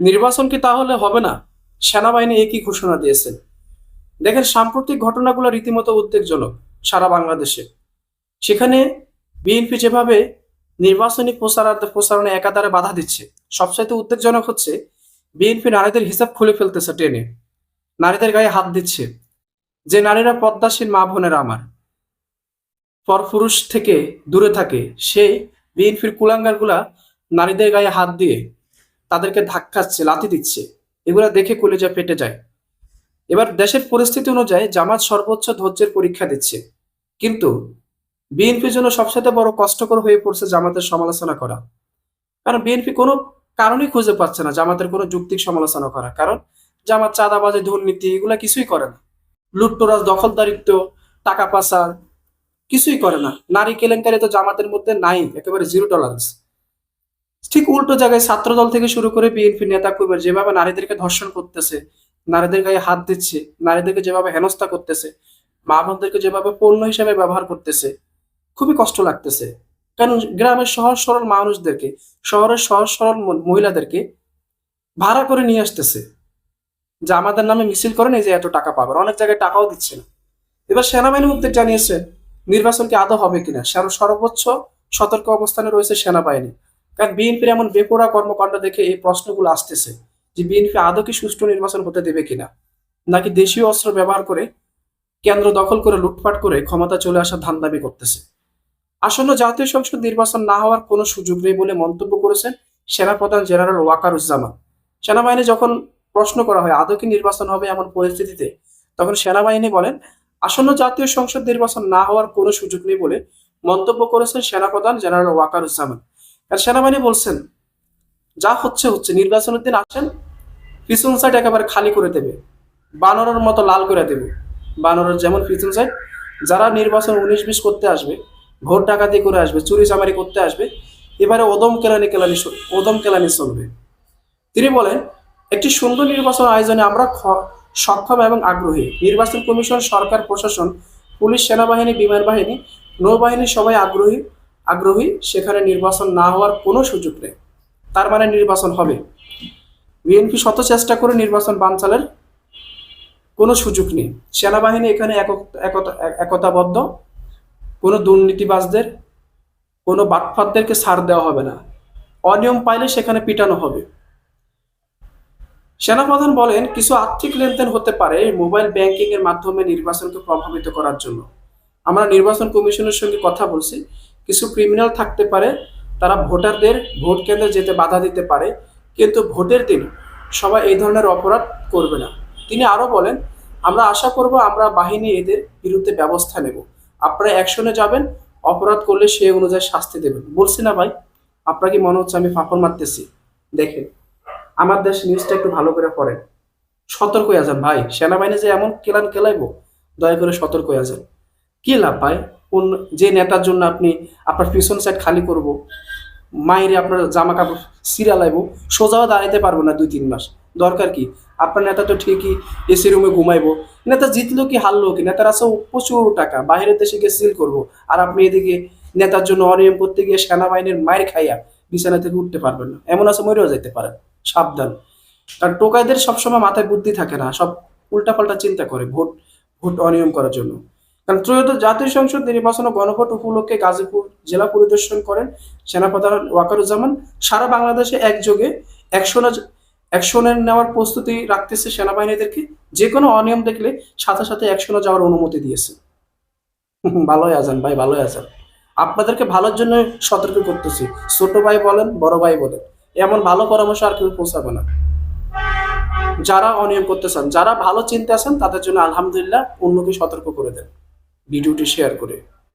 নির্বাচন কি তাহলে হবে না? সেনাবাহিনী একই ঘোষণা দিয়েছেন দেখেন, সাম্প্রতিক ঘটনাগুলো রীতিমতো উদ্বেগজনক সারা বাংলাদেশে। সেখানে বিএনপি যেভাবে নির্বাচনী প্রচারার্থে প্রচারণে একাধারে বাধা দিচ্ছে, সবচাইতে উদ্বেগজনক হচ্ছে বিএনপি নারীদের হিসাব খুলে ফেলতেছে টেনে। নারীদের গায়ে হাত দিচ্ছে। যে নারীরা পদ্মাসীন মা বোনেরা আমার, পরপুরুষ থেকে দূরে থাকে সেই বিএনপির কুলাঙ্গারগুলা নারীদের গায়ে হাত দিয়ে তাদেরকে ধাক্কাচ্ছে লাথি দিচ্ছে। এগুলো দেখে কলেজা ফেটে যায়। এবার দেশের পরিস্থিতি অনুযায়ী জামাত সর্বোচ্চ ধৈর্যের পরীক্ষা দিচ্ছে। কিন্তু বিএনপির জন্য সবচেয়ে বড় কষ্টকর হয়ে পড়ছে জামাতের সমালোচনা করা। কারণ বিএনপি কোনো কারণই খুঁজে পাচ্ছে না জামাতের কোনো যুক্তিক সমালোচনা করা। কারণ জামাত চাঁদাবাজি, দুর্নীতি, এগুলা কিছুই করে না। লুটতরাজ, দখলদারিত্ব, টাকা পাচার কিছুই করে না। নারী কেলেঙ্কারি তো জামাতের মধ্যে নাই, একেবারে জিরো টলারেন্স ঠিক উল্টো জায়গায় ছাত্রদল থেকে শুরু করে বিএনপি নেতা কর্মীরা যেভাবে নারীদেরকে ধর্ষণ করতেছে, নারীদের গায়ে হাত দিচ্ছে, নারীদেরকে যেভাবে হেনস্থা করতেছে, মা বোনদেরকে যেভাবে পণ্য হিসেবে ব্যবহার করতেছে, খুবই কষ্ট লাগতেছে। কারণ গ্রামের সহজ সরল মানুষদেরকে, শহরের সহজ সরল মহিলাদেরকে ভাড়া করে নিয়ে আসতেছে। যে আমাদের নামে মিছিল করেন এই যে এত টাকা পাবেন অনেক জায়গায় টাকাও দিচ্ছে না। এবার সেনাবাহিনী উদ্যোগ জানিয়েছে, নির্বাচন কি আদৌ হবে কিনা? সর্বোচ্চ সতর্ক অবস্থানে রয়েছে সেনাবাহিনী। কারণ বিএনপির এমন বেপরা কর্মকাণ্ড দেখে এই প্রশ্নগুলো আসতেছে যে বিএনপি আদৌ কি সুষ্ঠু নির্বাচন হতে দেবে কিনা? নাকি দেশীয় অস্ত্র ব্যবহার করে কেন্দ্র দখল করে লুটপাট করে ক্ষমতা চলে আসার ধান দাবি করতেছে? আসন্ন জাতীয় সংসদ নির্বাচন না হওয়ার কোনো সুযোগ নেই বলে মন্তব্য করেছেন সেনাপ্রধান জেনারেল ওয়াকারুজ্জামান। সেনাবাহিনী যখন প্রশ্ন করা হয়, আদৌ কি নির্বাচন হবে এমন পরিস্থিতিতে? তখন সেনাবাহিনী বলেন, আসন্ন জাতীয় সংসদ নির্বাচন না হওয়ার কোনো সুযোগ নেই বলে মন্তব্য করেছেন সেনাপ্রধান জেনারেল ওয়াকারুজ্জামান। আর সেনাবাহিনী বলছেন, যা হচ্ছে হচ্ছে। নির্বাচনের দিন আসেন, পিছন সাইড একেবারে খালি করে দেবে। বানরের মতো লাল করে দেবে। বানরের যেমন পিছন সাইড যারা নির্বাচন উনিশ বিশ করতে আসবে, ভোট ডাকাতি করে আসবে, চুরি চামারি করতে আসবে, এবারে ওদম কেলানি কেলানি ওদম কেলানি চলবে তিনি বলেন, একটি সুন্দর নির্বাচন আয়োজনে আমরা সক্ষম এবং আগ্রহী। নির্বাচন কমিশন, সরকার, প্রশাসন, পুলিশ, সেনাবাহিনী, বিমান বাহিনী, নৌবাহিনী সবাই আগ্রহী। আগ্রহী, সেখানে নির্বাচন না হওয়ার কোনো সুযোগ নেই। তার মানে নির্বাচন হবে। বিএনপি শত চেষ্টা করে নির্বাচন বানচালের কোনো সুযোগ নেই। সেনাবাহিনী এখানে একতাবদ্ধ। কোনো দুর্নীতিবাজদের, কোনো বাটফাতদেরকে ছাড় দেওয়া হবে না। অনিয়ম পাইলে সেখানে পিটানো হবে। সেনাপ্রধান বলেন, কিছু আর্থিক লেনদেন হতে পারে মোবাইল ব্যাংকিং এর মাধ্যমে নির্বাচনকে প্রভাবিত করার জন্য। আমরা নির্বাচন কমিশনের সঙ্গে কথা বলছি। কিছু ক্রিমিনাল থাকতে পারে, তারা ভোটারদের ভোট কেন্দ্রে যেতে বাধা দিতে পারে, কিন্তু ভোটের দিন সবাই এই ধরনের অপরাধ করবে না। তিনি আরও বলেন, আমরা আশা করব আমরা বাহিনী এদের বিরুদ্ধে ব্যবস্থা নেব। আপনারা অ্যাকশনে যাবেন, অপরাধ করলে সে অনুযায়ী শাস্তি দেবেন। বলছি না ভাই, আপনার কি মনে হচ্ছে আমি ফাঁপড় মারতেছি? দেখেন, আমার দেশ নিউজটা একটু ভালো করে পড়েন। সতর্ক হয়ে যান ভাই, সেনাবাহিনী যে এমন কেলান কেলাইবো, দয়া করে সতর্ক হয়ে যান। কি লাভ ভাই? কোন যে নেতার জন্য আপনি আপনার পিছন সাইড খালি করব মায়েরে আপনার জামা কাপড় সিরা লাইবো সোজাও দাঁড়াইতে পারব না দুই তিন মাস। দরকার কি? আপনার নেতা তো ঠিকই এসি রুমে ঘুমাইবো। নেতা জিতলো কি, হারলো কি? নেতার আছে প্রচুর টাকা, বাইরের দেশে গিয়ে সিল করব। আর আপনি এদিকে নেতার জন্য অনিয়ম করতে গিয়ে সেনাবাহিনীর মায়ের খাইয়া বিছানা থেকে উঠতে পারবেন না। এমন আছে মরেও যেতে পারেন। সাবধান। কারণ টোকাইদের সবসময় মাথায় বুদ্ধি থাকে না, সব উল্টাপাল্টা চিন্তা করে ভোট ভোট অনিয়ম করার জন্য। কারণ ত্রয়োদশ জাতীয় সংসদ নির্বাচন ও গণভোট উপলক্ষে গাজীপুর জেলা পরিদর্শন করেন সেনাপ্রধান ওয়াকারুজ্জামান। সারা বাংলাদেশে একযোগে অ্যাকশন অ্যাকশনের নেওয়ার প্রস্তুতি রাখতেছে সেনাবাহিনীদেরকে। যে কোনো অনিয়ম দেখলে সাথে সাথে অ্যাকশনে যাওয়ার অনুমতি দিয়েছে। ভালোই আছেন ভাই, ভালোই আছেন। আপনাদেরকে ভালোর জন্য সতর্ক করতেছি। ছোট ভাই বলেন, বড় ভাই বলেন। এমন ভালো পরামর্শ আর কেউ পৌঁছাবে না। যারা অনিয়ম করতে চান যারা ভালো চিন্তা আছেন, তাদের জন্য আলহামদুলিল্লাহ অন্যকে সতর্ক করে দেন। ভিডিওটি শেয়ার করে।